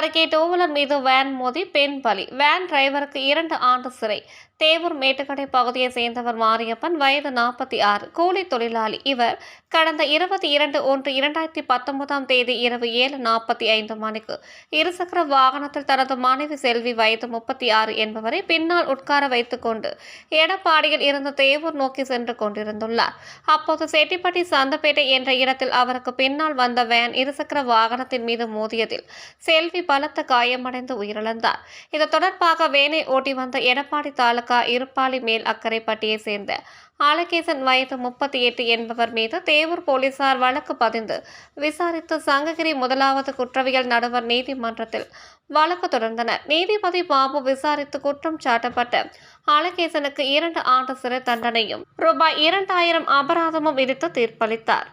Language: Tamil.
அருகே டூவீலர் மீது வேன் மோதி பெண் பலி. வேன் டிரைவருக்கு இரண்டு ஆண்டு சிறை. தேவூர் மேட்டுக்கடை பகுதியை சேர்ந்தவர் மாரியப்பன் வயது நாற்பத்தி ஆறு. கூலி தொழிலாளி இவர் கடந்த இருபத்தி இரண்டு ஒன்று இரண்டாயிரத்தி பத்தொன்பதாம் தேதி இரவு ஏழு நாற்பத்தி ஐந்து மணிக்கு இருசக்கர வாகனத்தில் தனது மனைவி செல்வி வயது முப்பத்தி ஆறு என்பவரை பின்னால் உட்கார வைத்துக்கொண்டு எடப்பாடியில் இருந்து தேவூர் நோக்கி சென்று கொண்டிருந்துள்ளார். அப்போது செட்டிப்பட்டி சந்தப்பேட்டை என்ற இடத்தில் அவருக்கு பின்னால் வந்த வேன் இருசக்கர வாகனத்தின் மீது மோதியதில் செல்வி பலத்த காயமடைந்து உயிரிழந்தார். இது தொடர்பாக வேனை ஓட்டி வந்த எடப்பாடி தாலுகா இருப்பாளி மேல் அக்கரைப்பட்டியை சேர்ந்த ஆலகேசன் வயது முப்பத்தி எட்டு என்பவர் மீது தேவூர் போலீசார் வழக்கு பதிந்து விசாரித்து சங்ககிரி முதலாவது குற்றவியல் நடுவர் நீதிமன்றத்தில் வழக்கு தொடர்ந்தனர். நீதிபதி பாபு விசாரித்து குற்றம் சாட்டப்பட்ட ஆலகேசனுக்கு இரண்டு ஆண்டு சிறை தண்டனையும் ரூபாய் இரண்டாயிரம் அபராதமும் விதித்து தீர்ப்பளித்தார்.